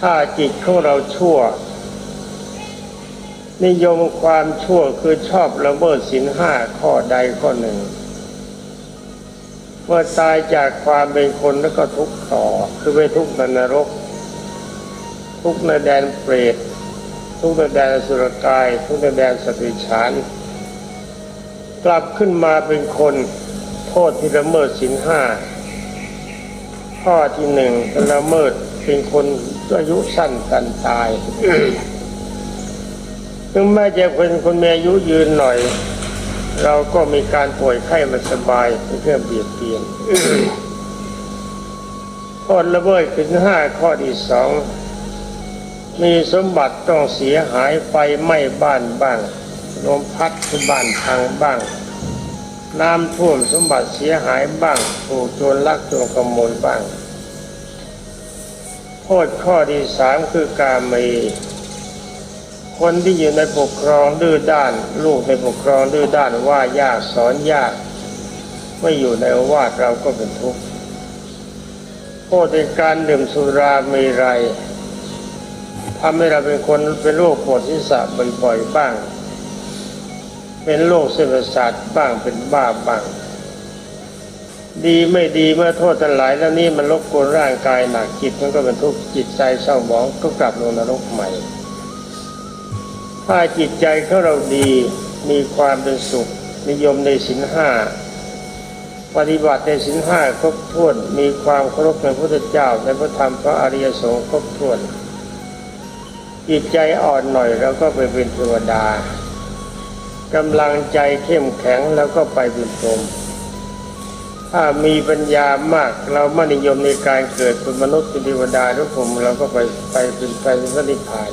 ถ้าจิตของเราชั่ว นิยมความชั่วคือชอบละเมิดศีลห้าข้อใดข้อหนึ่ง เมื่อตายจากความเป็นคนแล้วก็ทุกข์ต่อ คือไปทุกข์ในนรก ทุกข์ในแดนเปรต ทุกข์ในแดนสุรกาย ทุกข์ในแดนสติฉาน กลับขึ้นมาเป็นคนโทษที่ละเมิดศีลห้าข้อที่หนึ่งละเมิด เป็นคนอายุสั้นกันตายถึงแม้จะเป็นคนมีอายุยืนหน่อย เราก็มีการป่วยไข้ไมันสบายเป็นเครื่องเบียดเบียนโทษละเมิดขึ้นห้าข้อที่สองมีสมบัติต้องเสียหายไฟไหม้บ้านบ้างลมพัดที่บ้านพังบ้าง น้ำท่วมสมบัติเสียหายบ้างถูกโจรลักโจรขโมยบ้างโท ษข้อที่สามคือการเม คนที่อยู่ในปกครองดื้อด้าน ลูกในปกครองดื้อด้านว่ายากสอนยาก ไม่อยู่ในวาทเราก็เป็นทุกข์โทษในการดื่มสุรามรัยทำให้เราเป็นคนเป็นโรคปวดศีรษะบ่อยๆบ้าง เป็นโรคเส้นประสาทบ้างเป็นบ้าบ้าง ดีไม่ดีเมื่อโทษทั้งหลายแล้วนี้มันรบกวนร่างกายหนักจิตมันก็เป็นทุกข์จิตใจเศร้าหมองก็กลับลงนรกใหม่ ถ้าจิตใจของเราดีมีความเป็นสุข นิยมในสินห้าปฏิบัติในสินห้าครบถ้วนมีความเคารพในพระพุทธเจ้าในพระธรรมพระอริยสงฆ์ครบถ้วน จิตใจอ่อนหน่อยเราก็ไปเป็นเทวดากำลังใจเข้มแข็งแล้วก็ไปเป็นพรหม ถ้ามีปัญญามาก เราไม่นิยมในการเกิดเป็นมนุษย์เป็นเทวดาหรือผมเราก็ไปไปเป็นไปเป็นนิพพาน